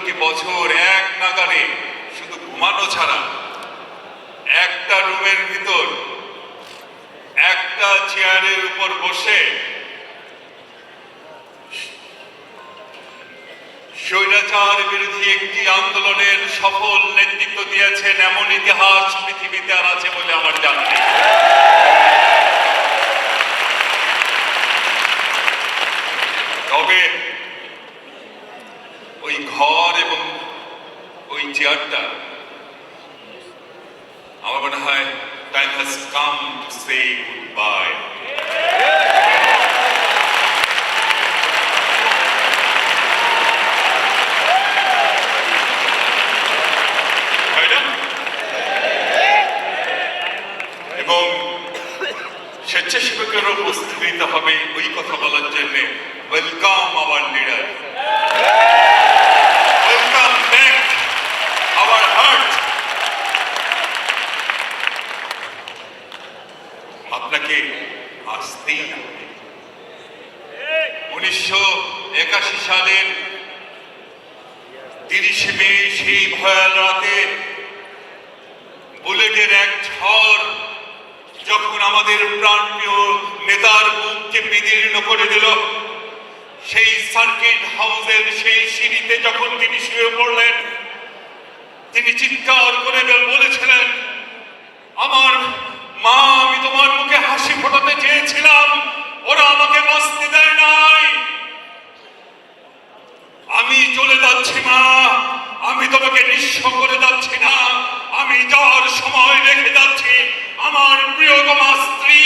সত্তরটি বছর এক নাগারে শুধু ঘুমানো ছাড়া একটা রুমের ভিতর, একটা চেয়ারের উপর বসে স্বৈরাচার বিরোধী একটি আন্দোলনের সফল নেতৃত্ব দিয়েছেন এমন ইতিহাস পৃথিবীতে আর আছে বলে আমার জানা নেই। তবে ঘর এবং ওই চেয়ারটা, আমার মনে হয় time has come to say goodbye? এবং স্বেচ্ছাসেবকের উপস্থিত হবে ওই কথা বলার জন্য। Welcome our leader welcome back our heart আপনাকে আসতেই হবে উনিশশো একাশি সালের তিরিশে মে সেই ভয়াল রাতে বুলেটের এক ঝড় যখন আমাদের প্রাণপ্রিয় নেতার বুককে বিদীর্ণ করে দিল সেই সার্কিট হাউসের সেই সিঁড়িতে যখন তিনি শুয়ে পড়লেন, তিনি চিৎকার করে বলেছিলেন, আমার মা, আমি তোমার মুখে হাসি ফোটাতে চেয়েছিলাম, ওরা আমাকে বাঁচতে দেয় নাই। আমি চলে যাচ্ছি মা, আমি তোমাকে নিঃস্ব করে যাচ্ছি না, আমি যাওয়ার সময় রেখে যাচ্ছি। আমার প্রিয়তমা স্ত্রী,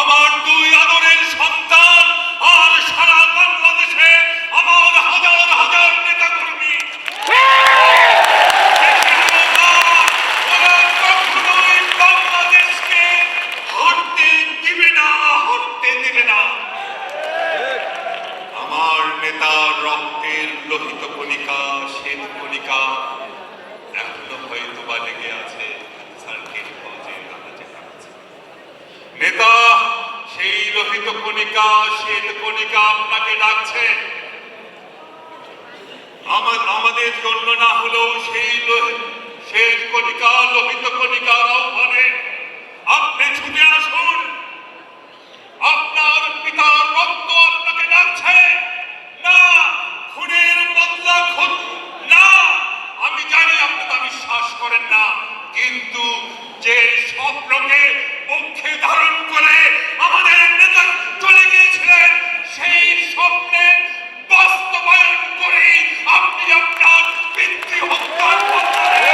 আমার দুই আদরের সন্তান, আর সারা বাংলাদেশে আমার হাজার হাজার নেতা কর্মী ওরা কখনোই বাংলাদেশকে হারতে দিবে না হারতে দিবে না আমার নেতার রক্তের লোহিত কণিকা শ্বেত কণিকা এখনও হয়তো বা লেগে আছে সার্কিট হাউসের কাছে কাছে। নেতা সেই লোহিত কণিকা, শ্বেত কণিকা আপনাকে ডাকছে। আমা- আমাদের জন্য না হলেও সেই শ্বেত কণিকা, লোহিত কণিকার আহ্বানে আপনি ছুটে আসুন। আপনার পিতার রক্ত আপনাকে ডাকছে। না, খুনের বদলা খুন, না, আমি জানি আপনি তা বিশ্বাস করেন না, কিন্তু যে স্বপ্নকে পক্ষে ধারণ করে আমাদের নেতা চলে গিয়েছিলেন সেই স্বপ্নের বাস্তবায়ন করে আপনি আপনার পিতৃ হত্যার বদলে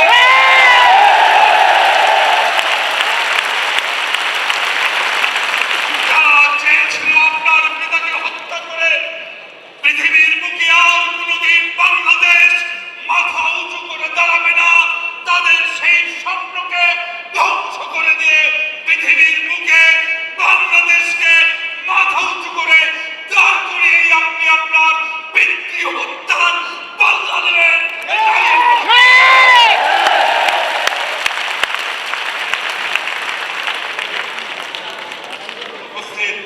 যারা চেয়েছিল আপনার পিতাকে হত্যা করে পৃথিবীর বুকে আর কোনোদিন বাংলাদেশ মাথা উঁচু করে দাঁড়াবে না তাদের সেই স্বপ্নকে ধ্বংস করে দিয়ে পৃথিবীর বুকে বাংলাদেশকে মাথা উঁচু করে দাঁড় করিয়ে আপনি আপনার পিতৃ হত্যার পাল্লা দেবেন এটাই আমার উপস্থিত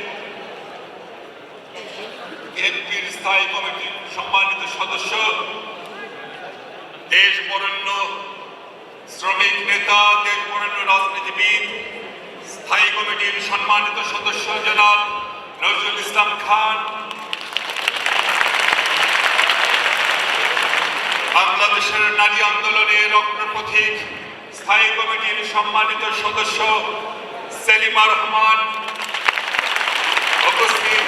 বিএনপির স্থায়ী কমিটির সম্মানিত সদস্য দেশ বরেণ্য শ্রমিক নেতা দেশ বরেণ্য রাজনীতিবিদ, স্থায়ী কমিটির সম্মানিত সদস্য জনাব নজরুল ইসলাম খান। বাংলাদেশের নারী আন্দোলনের অগ্রপথিক স্থায়ী কমিটির সম্মানিত সদস্য সেলিমা রহমান। উপস্থিত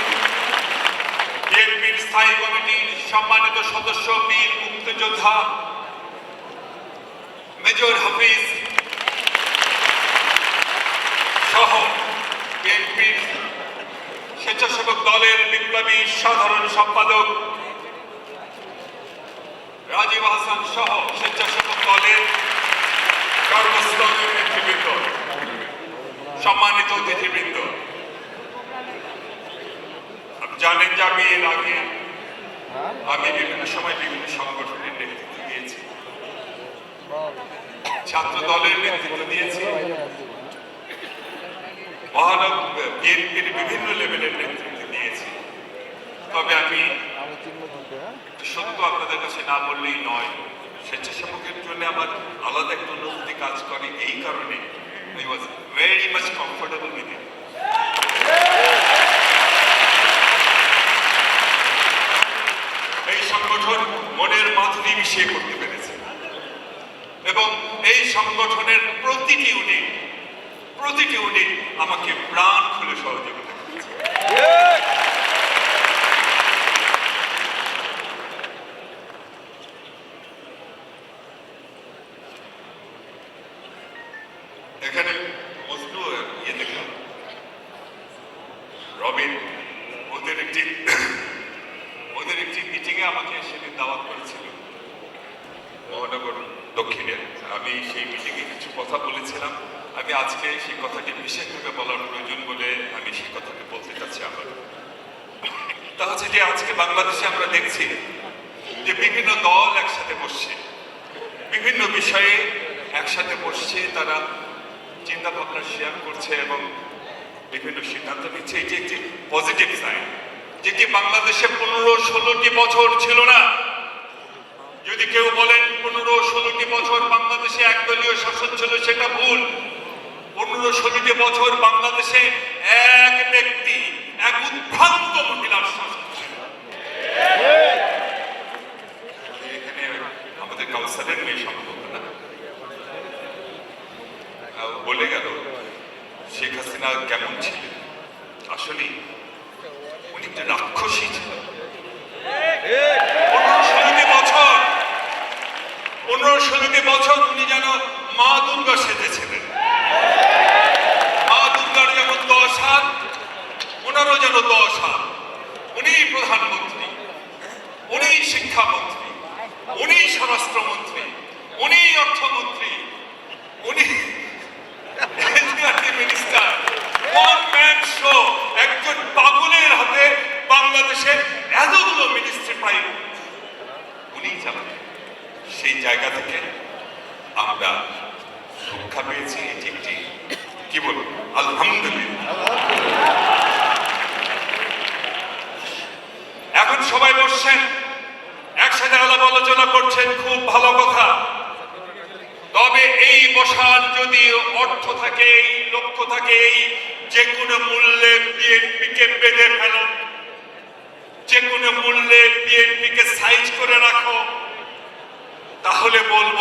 বিএনপির স্থায়ী কমিটির সম্মানিত সদস্য বীর মুক্তিযোদ্ধা মেজর হাফিজ সহ বিএনপির স্বেচ্ছাসেবক দলের বিপ্লবী সাধারণ সম্পাদক রাজীব হাসান সহ স্বেচ্ছাসেবক দলের সর্বস্তরের নেতৃবৃন্দ সম্মানিত অতিথিবৃন্দ আপনি জানেন যে আমি এর আগে আমি বিভিন্ন সময় বিভিন্ন সংগঠনের নেতৃত্ব দিয়েছি ছাত্র দলের নেতৃত্ব দিয়েছি মহানব বিএনপির বিভিন্ন লেভেলের নেতৃত্ব দিয়েছি তবে আমি আমি চিনব কোনটা হ্যাঁ একটু সত্য আপনাদের কাছে না বললেই নয় স্বেচ্ছাসেবকের জন্য আমার আলাদা একটা অনুভূতি কাজ করে এই কারণে I was very much comfortable with it এই সংগঠন মনের মাধুরী মিশিয়ে করতে পেরেছে। এবং এই সংগঠনের প্রতিটি ইউনিট প্রতিটি ইউনিট আমাকে প্রাণ খুলে সহযোগিতা করেছে। মহানগর দক্ষিণের। আমি সেই মিটিংয়ে কিছু কথা বলেছিলাম। আমি আজকে সেই কথাটি বিশেষভাবে বলার প্রয়োজন বলে আমি সেই কথাটি বলতে চাচ্ছি আবার তা হচ্ছে যে আজকে বাংলাদেশে আমরা দেখছি যে বিভিন্ন দল একসাথে বসছে। বিভিন্ন বিষয়ে একসাথে বসছে, তারা চিন্তা ভাবনা শেয়ার করছে এবং বিভিন্ন সিদ্ধান্ত নিচ্ছে। এটি একটি পজিটিভ সাইন যেটি বাংলাদেশে পনেরো ষোলোটি বছর ছিল না। যদি কেউ বলেন পনেরো ষোলোটি বছর বাংলাদেশে একদলীয় শাসন ছিল, সেটা ভুল। পনেরো ষোলোটি বছর বাংলাদেশে এক ব্যক্তি, এক উদ্ভ্রান্ত মহিলার শাসন এখানে আমাদের সম্ভব বলে গেল, শেখ হাসিনা কেমন ছিলেন? আসলে উনি একটা রাক্ষসী ছিলেন পনেরো ষোলোটি বছর ষোলোটি বছর উনি যেন মা দুর্গা সেজেছিলেন। মা দুর্গার যেমন দশ হাত ওনারও যেন দশ হাত উনি প্রধানমন্ত্রী উনি শিক্ষামন্ত্রী উনি স্বরাষ্ট্রমন্ত্রী উনি অর্থমন্ত্রী, উনি মিনিস্টার। এতগুলো মিনিস্ট্রি পাই উনি চালান সেই জায়গা থেকে আমরা রক্ষা পেয়েছি, এটি একটি, কি বলব? আলহামদুলিল্লাহ। এখন সবাই বসছেন, একসাথে আলাপ আলোচনা করছেন, খুব ভালো কথা। তবে এই বসার যদি অর্থ থাকে, এই লক্ষ্য থাকে, এই যে কোনো মূল্যে বিএনপিকে বেঁধে ফেলো, যে কোনো মূল্যে বিএনপিকে সাইজ করে রাখো তাহলে বলব,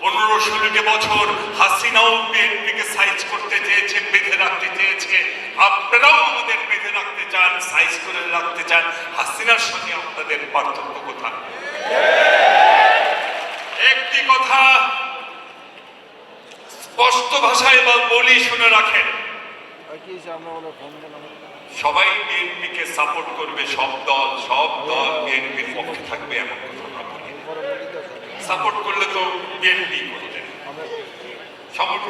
পনেরো ষোলোটি বছর হাসিনাও বিএনপিকে সাইজ করতে চেয়েছে, বেঁধে রাখতে চেয়েছে। আপনারাও আমাদের বেঁধে রাখতে চান সাইজ করে রাখতে চান। হাসিনার সঙ্গে আপনাদের পার্থক্য কোথায়? একটি কথা স্পষ্ট ভাষায় বা বলি শুনে রাখেন। সবাই বিএনপিকে সাপোর্ট করবে, সব দল সব দল বিএনপির পক্ষে থাকবে এমন কথা আমরা বলি পরে বলি তো সাপোর্ট করলে তো বিএনপি সাপোর্ট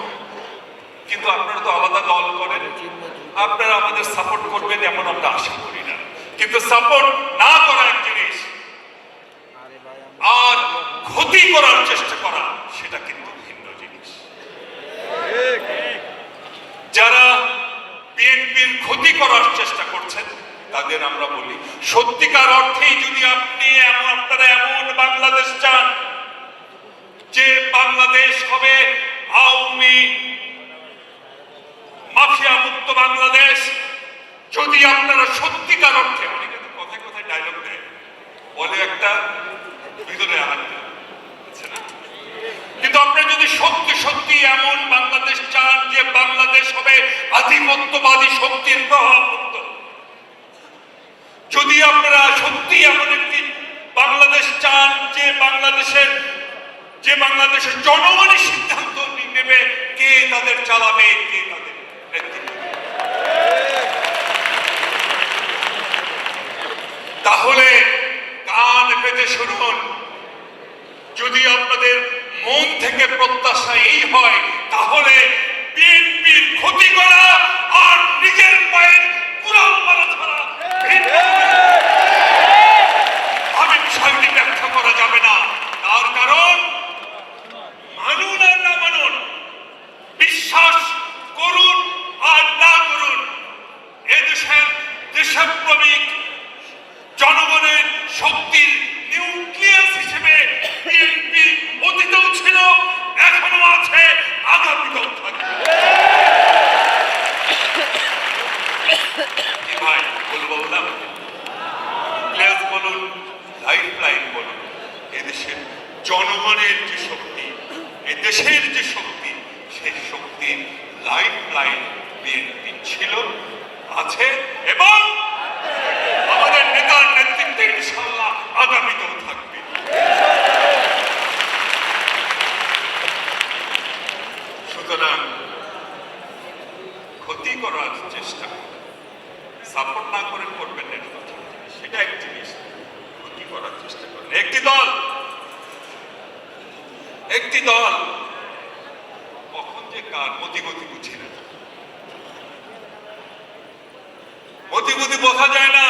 কিন্তু আপনারা তো আলাদা দল করেন। আপনারা আমাদের সাপোর্ট করবেন এমন আমরা আশা করি না। কিন্তু সাপোর্ট না করা এক জিনিস, আর ক্ষতি করার চেষ্টা করা, সেটা কিন্তু ভিন্ন জিনিস। যারা বিএনপির ক্ষতি করার চেষ্টা করছেন, তাদের আমরা বলি, সত্যিকার অর্থেই যদি আপনি এমন, আপনারা এমন বাংলাদেশ চান যে বাংলাদেশ হবে আওয়ামী মাফিয়া মুক্ত বাংলাদেশ, যদি আপনারা সত্যিকার অর্থে, অনেকে তো কথায় কথায় ডায়লগ দেয়, বলে একটা ভিতরে আরেকটা কিন্তু আপনারা যদি সত্যি সত্যি এমন বাংলাদেশ চান যে বাংলাদেশ হবে আধিপত্যবাদী, শক্তির প্রভাব মুক্ত যদি আপনারা সত্যি এমন একটি বাংলাদেশ চান যে বাংলাদেশের যে বাংলাদেশের জনগণের সিদ্ধান্ত নেবে কে তাদের চালাবে, কে তাদের তাহলে কান পেতে শুনুন, যদি আপনাদের মন থেকে প্রত্যাশা এই হয় অবদান থাকবে ভাই বলব না প্লেস বলুন লাইফ লাইন বলুন এদেশের জনগণের যে শক্তি এদেশের যে শক্তি সেই শক্তি লাইফ লাইন বিএনপি ছিল আছে এবং আমাদের নেতার নেতৃত্বে ইনশাল্লাহ আগামীতেও থাকবে সুতরাং ক্ষতি করার চেষ্টা। সাপোর্ট না করে করবেন। সেটা এক জিনিস। ক্ষতি করার চেষ্টা করেন একটি দল একটি দল, কখন যে কার মতিগতি বুঝি না। মতিগতি বোঝা যায় না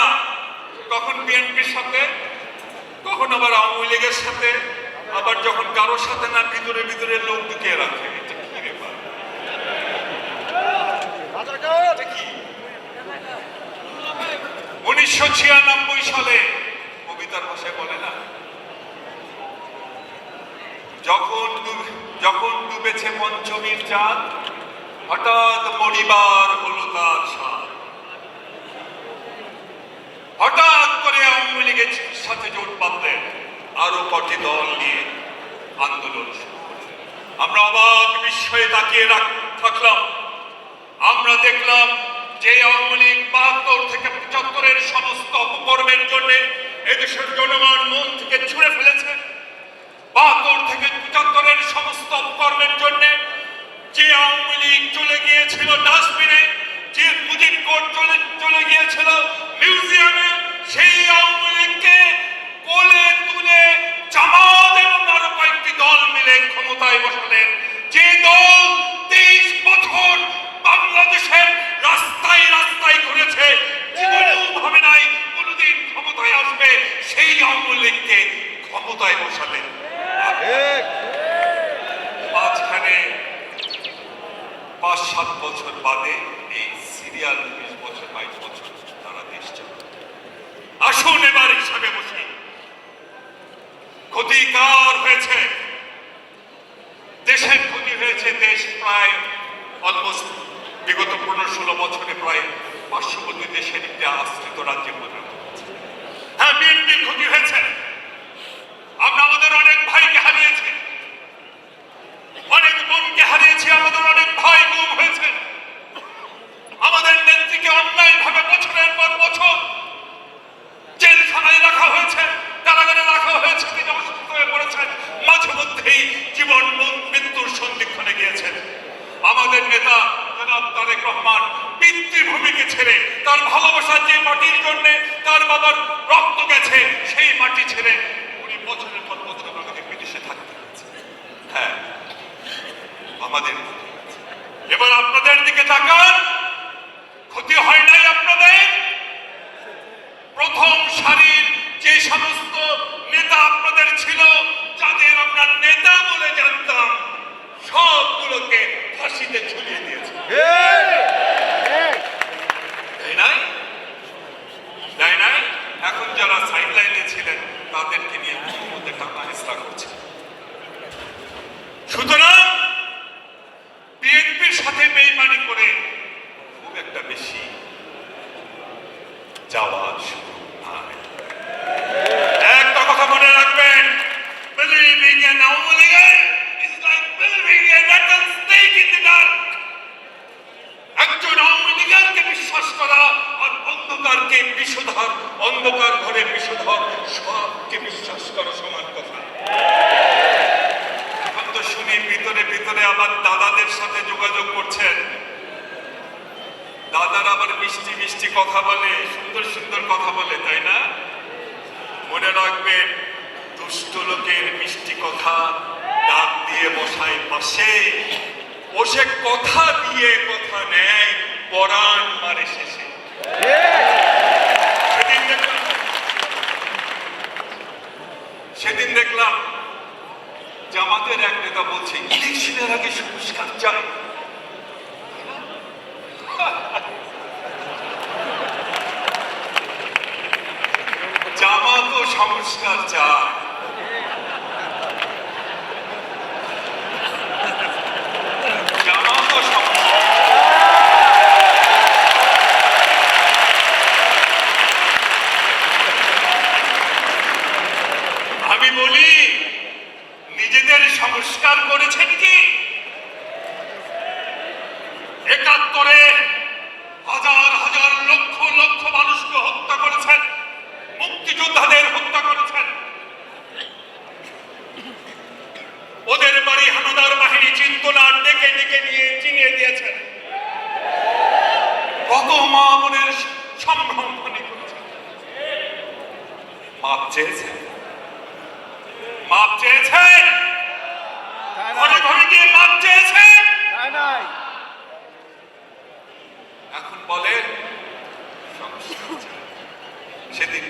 কখন বিএনপির সাথে কখন আবার আওয়ামী লীগের সাথে, আবার যখন কারোর সাথে না, ভিতরে ভিতরে লোক ঢুকিয়ে রাখে এটা কি ব্যাপার এটা কি উনিশশো ছিয়ানব্বই সালে কবিতার ভাষায় বলে না? যখন যখন ডুবেছে পঞ্চমীর চাঁদ, হঠাৎ মরিবার হলো তার হঠাৎ করে আওয়ামী লীগের সাথে জোট বাঁধলেন আরও কটি দল নিয়ে আন্দোলন আমরা অবাক বিস্ময়ে তাকিয়ে থাকলাম। আমরা দেখলাম যে আওয়ামী লীগ বাহাত্তর থেকে পঁচাত্তরের সমস্ত অপকর্মের জন্য এদেশের জনগণ মন থেকে ছুঁড়ে ফেলেছে। বাহাত্তর থেকে পঁচাত্তরের সমস্ত অপকর্মের জন্য যে আওয়ামী লীগ চলে গিয়েছিল ডাস্টবিনে, যে মুজিব কোর্ট চলে চলে গিয়েছিল মিউজিয়ামে, সেই আওয়ামী লীগকে কোলে তুলে জামাত এবং আরও কয়েকটি দল মিলে ক্ষমতায় বসালেন। যে দল তেইশ বছর বাংলাদেশের রাস্তায় রাস্তায় ঘুরেছে, জীবনেও ভাবে নাই ক্ষমতায় আসবে, সেই আওয়ামী ক্ষমতায় মাঝখানে পাঁচ, সাত বছর বাদে এই সিরিয়াল বিশ বছর, বাইশ বছর তারা দেশ চালায়। আসুন এবার হিসাবে বসি। ক্ষতি কার হয়েছে। দেশের ক্ষতি হয়েছে দেশ প্রায় অলমোস্ট বিগত পনেরো ষোলো বছরে প্রায় পার্শ্ববর্তী দেশের একটি আশ্রিত রাজ্যে পরিণত হ্যাঁ বিএনপির ক্ষতি হয়েছে। আমরা আমাদের অনেক ভাইকে হারিয়েছি। অনেক বোনকে হারিয়েছি, আমাদের অনেক ভাই গুম হয়েছে। আমাদের নেত্রীকে অন্যায় ভাবে বছরের পর বছর জেলখানায় রাখা হয়েছে, কারাগারে রাখা হয়েছে, তিনি অসুস্থ হয়ে পড়েছেন, মাঝে মধ্যেই জীবন মৃত্যুর সন্ধিক্ষণে গিয়েছেন। আমাদের নেতা জনাব রহমান পিতৃভূমিকে ছেড়ে, তার ভালোবাসার যে মাটির জন্য তার বাবার রক্ত গেছে, সেই মাটি ছেড়ে উনি বছরের পর বছর আমাদের বিদেশে থাকতে হয়েছে। হ্যাঁ আমাদের এবার আপনাদের দিকে তাকান, ক্ষতি হয় নাই আপনাদের? প্রথম সারির যে সমস্ত নেতা আপনাদের ছিল, যাদের আমরা নেতা বলে জানতাম, সবগুলোকে ফাঁসিতে ঝুলিয়ে দিয়েছে। এখন যারা সাইড লাইনে ছিলেন, তাদেরকে নিয়ে মধ্যে টাকা হেসরা করছে? সুতরাং বিএনপির সাথে বেইমানি করে খুব একটা বেশি যাওয়ার সুযোগ নাই একটা কথা মনে রাখবেন believing in Aumul League is like believing in a rattlesnake in the dark একজন আওয়ামী লীগারকে বিশ্বাস করা আর অন্ধকারকে বিষধর অন্ধকার ঘরে বিষধর সবকে বিশ্বাস করা সমান কথা এখন তো শুনি ভিতরে ভিতরে আবার দাদাদের সাথে যোগাযোগ করছেন দাদার আবার মিষ্টি মিষ্টি কথা বলে, সুন্দর সুন্দর কথা বলে, তাই না? মনে রাখবেন, দুষ্ট লোকের মিষ্টি কথা ডাক দিয়ে বসায় পাশে। বসে কথা দিয়ে কথা নেয়, পরাণ মারে শেষে। সেদিন দেখলাম জামাতের এক নেতা বলছে, ইলেকশনের আগে সংস্কার চাই জামাতও সংস্কার চায় জামাতও সংস্কার আমি বলি নিজেদের সংস্কার করেছেন কি একাত্তরে হাজার হাজার লক্ষ লক্ষ মানুষকে হত্যা করেছেন মুক্তিযোদ্ধাদের হত্যা করেছেন ওদের বাড়ি হানাদার বাহিনী চিন্তনা ডেকে ডেকে নিয়ে চিনিয়ে দিয়েছেন কত মা বোনের সম্ভ্রম হানি করেছেন মাপ চেয়েছেন মাপ চেয়েছেন চায় ঘরে নাই ঘরে গিয়ে মাপ চেয়েছেন চায় নাই এখন বলেন সংস্কার চাই। সেদিন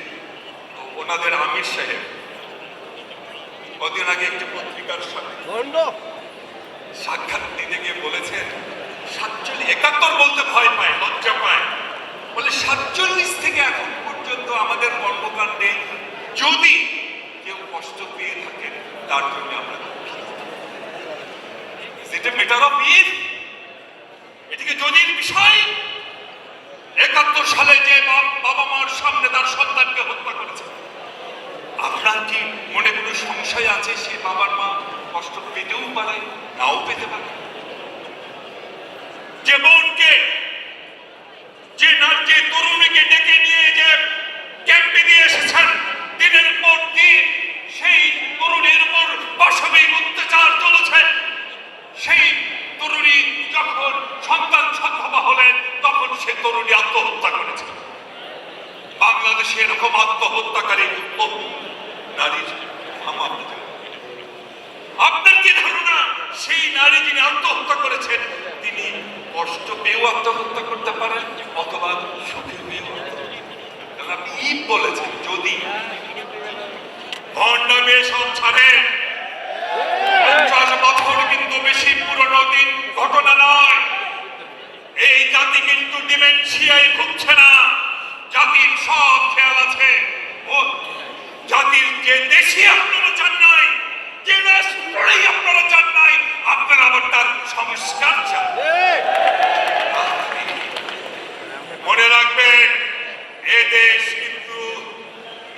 ওনাদের আমির সাহেব কদিন আগে একটি পত্রিকার সাক্ষাৎ দিতে গিয়ে বলেছেন সাতচল্লিশ একাত্তর বলতে ভয় পায় লজ্জা পায়। বলে সাতচল্লিশ থেকে এখন পর্যন্ত আমাদের কর্মকাণ্ডে যদি কেউ কষ্ট পেয়ে থাকেন তার জন্য আমরা সেটা মেটার অফ ইফ এটিকে যদির বিষয় একাত্তর সালে যে বাবা মার সামনে তার সন্তানকে হত্যা করেছে। আপনার কি মনে কোনো সংশয় আছে? সে বাবার মা কষ্ট পেতেও পারে, নাও পেতে পারে। যে বোনকে যে না যে তরুণীকে ডেকে নিয়ে যে ক্যাম্পে দিয়ে এসেছেন দিনের পর দিন সেই তরুণীর উপর পাশবিক অত্যাচার চলেছে সেই তরুণী যখন সন্তান সদ্ভাবা হলেন তখন সে তরুণী আত্মহত্যা করেছে বাংলাদেশে এরকম আত্মহত্যাকারী বহু নারীর নাম আপনি জানেন। আপনার কি ধারণা সেই নারী যিনি আত্মহত্যা করেছেন তিনি কষ্ট পেয়েও আত্মহত্যা করতে পারেন অথবা সুখে পেয়েও আত্মহত্যা করতে পারেন? কারণ আপনি ঈদ বলেছেন যদি ভণ্ডামে সব ছাড়েন পঞ্চাশ বছর কিন্তু বেশি পুরনো দিন ঘটনা নয় এই জাতি কিন্তু ডিমেনশিয়ায় ভুগছে না। জাতির সব খেয়াল আছে। জাতির যে দেশি আপনারা চান নাই যে রাষ্ট্রই আপনারা চান নাই আপনারা আবার তার সংস্কার চান মনে রাখবেন এ দেশ কিন্তু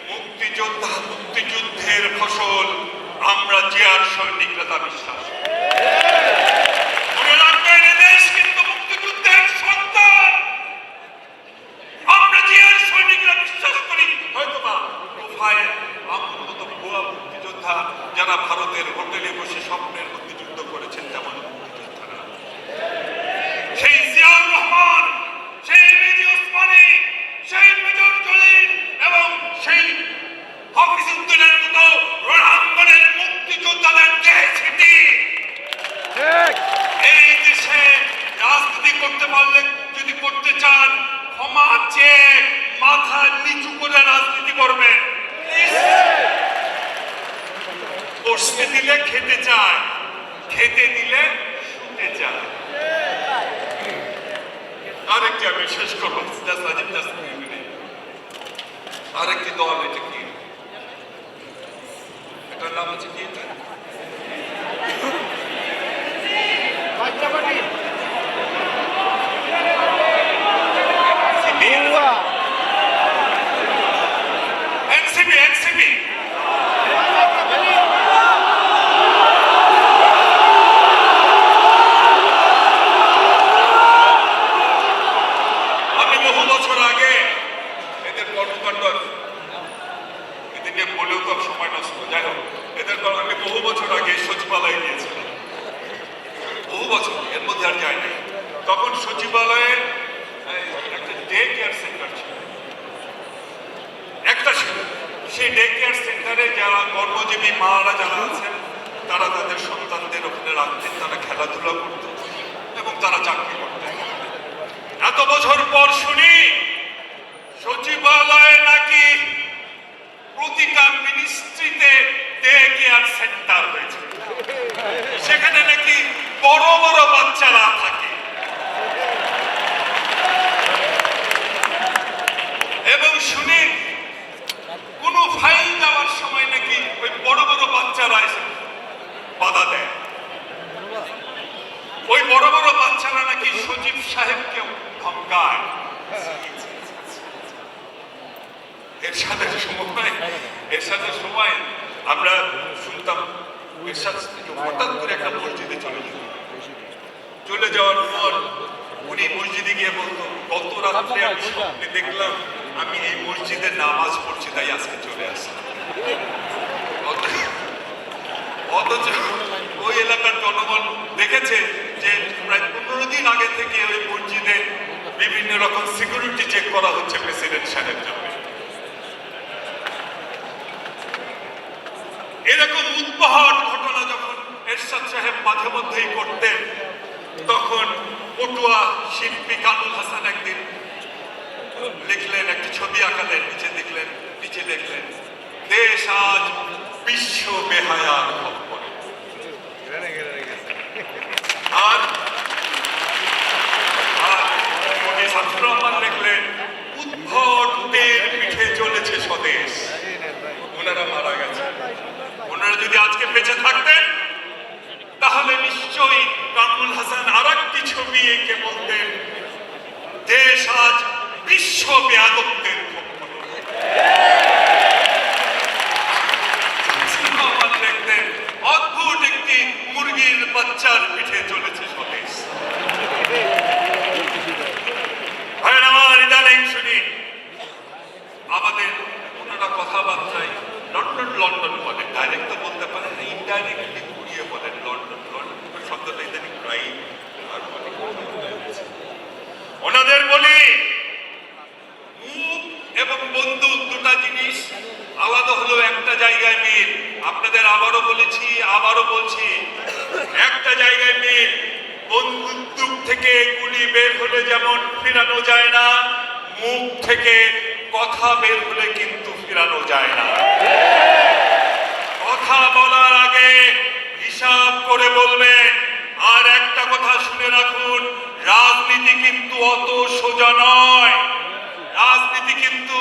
মুক্তিযোদ্ধা মুক্তিযুদ্ধের ফসল আমরা জিয়ার সৈনিকরা তা বিশ্বাস করি। মনে রাখবেন এ দেশ কিন্তু মুক্তিযুদ্ধের সন্তান আমরা জিয়ার সৈনিকরা বিশ্বাস করি হয়তো বা তোফায় আমার মতো ভুয়া মুক্তিযোদ্ধা যারা ভারতের হোটেলে বসে স্বপ্নের মুক্তিযুদ্ধ করেছেন তেমন মুক্তিযোদ্ধারা সেই জিয়াউর রহমান সেই ওসমানী সেই মেজর জলিল এবং সেই হাফিজউদ্দিনের মতো রণাঙ্গনের মুক্তিযোদ্ধাদের যে স্মৃতি এই দেশে রাজনীতি করতে পারলে যদি করতে চান ক্ষমা চেয়ে মাথা নিচু করে রাজনীতি করবেন। বসতে দিলে খেতে চায়। খেতে দিলে শুতে চায়। আরেকটি আমি শেষ করব. আরেকটি দল, এটা কি? এটার নাম আছে কি এটা বাচ্চা পাটি সিপিএম বুয়া এনসিপি এনসিপি আমি বহু বছর আগে এদের কর্মকাণ্ড এদের নিয়ে বলেও তো সময় নষ্ট যাই হোক এদের কর- আমি বহু বছর আগে সচিবালয়ে গিয়েছিলাম বহু বছর এর মধ্যে আর যাই নাই তখন সচিবালয়ে এই, একটা ডে কেয়ার সেন্টার ছিল একটা ছিল সেই ডে কেয়ার সেন্টারে যারা কর্মজীবী মারা যারা আছেন, তারা তাদের সন্তানদের ওখানে রাখতেন, তারা খেলাধুলা করত এবং তারা চাকরি করতেন। এত বছর পর শুনি, সচিবালয়ে নাকি প্রতিটা মিনিস্ট্রিতে ডে কেয়ার সেন্টার হয়েছে। সেখানে নাকি বড় বড় বাচ্চারা থাকে। এবং শুনি কোনো ফাইল দেওয়ার সময় নাকি ওই বড় বড় বাচ্চারা এসে বাধা দেয়। ওই বড় বড় বাচ্চারা নাকি সচিব সাহেবকে ধমকায়। এর সাথে সময়, এর সাথে সময় আমরা শুনতাম হঠাৎ করে একটা মসজিদে চলে যেত চলে যাওয়ার পর উনি মসজিদে গিয়ে বলতো, গত রাত্রে আমি দেখলাম আমি এই মসজিদে নামাজ পড়ছি, তাই আজকে চলে আসলাম। অথচ ওই এলাকার জনগণ দেখেছে যে প্রায় পনেরো দিন আগে থেকে ওই মসজিদে বিভিন্ন রকম সিকিউরিটি চেক করা হচ্ছে প্রেসিডেন্ট সাহেব জন্য। এরকম ঘটনা যখন এরশাদ সাহেব মাঝে মধ্যেই করতেন, তখন পটুয়া শিল্পী কামুল হাসান একদিন লিখলেন, একটি ছবি আঁকালেন, নিচে দেখলেন নিচে দেখলেন, দেশ আজ বিশ্ব বেহায়ার খপ্পরে আর কবি শামসুর রহমান উদ্ভটের পিঠে চলেছে স্বদেশ। ওনারা মারা গেছে। ওনারা যদি আজকে বেঁচে থাকতেন, তাহলে নিশ্চয়ই কামরুল হাসান আর একটি ছবি এঁকে বলতেন, দেশ আজ বিশ্ব বেয়াদত্বের মুরগির বাচ্চার পিঠে চলেছে স্বদেশ ভাইয়ের আমার ইদানিং শুনি আমাদের ওনারা কথাবার্তায় লন্ডন লন্ডন বলে ডাইরেক্ট তো বলতে পারেন না ইনডাইরেক্টলি ঘুরিয়ে বলেন লন্ডন লন্ডন শব্দটা ইদানিং প্রায় আর বলে। ওনাদের বলি মুখ এবং বন্দুক দুটা জিনিস আলাদা হলো একটা জায়গায় মিল আপনাদের আবারও বলেছি আবারও বলছি একটা জায়গায় মিল বন্দুক থেকে গুলি বের হলে যেমন ফিরানো যায় না মুখ থেকে কথা বের হলে কিন্তু ফিরানো যায় না কথা বলার আগে হিসাব করে বলবেন আর একটা কথা শুনে রাখুন রাজনীতি কিন্তু অত সোজা নয়। রাজনীতি কিন্তু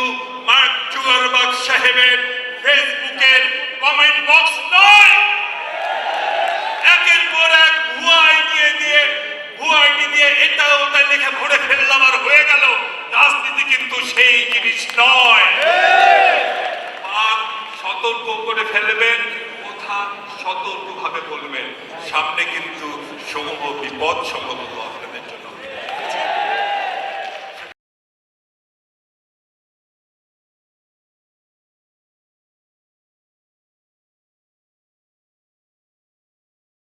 মার্ক জুগারবাগ সাহেবের ফেসবুকের কমেন্ট বক্স নয়। একের পর এক ভুয়া আইডি দিয়ে, ভুয়া আইডি দিয়ে এটা ওটা লিখে ভরে ফেললাম আর হয়ে গেল। রাজনীতি কিন্তু সেই জিনিস নয়। সতর্ক করে ফেলবেন, কথা সতর্কভাবে বলবেন। সামনে কিন্তু সমূহ বিপদ সম্ভবত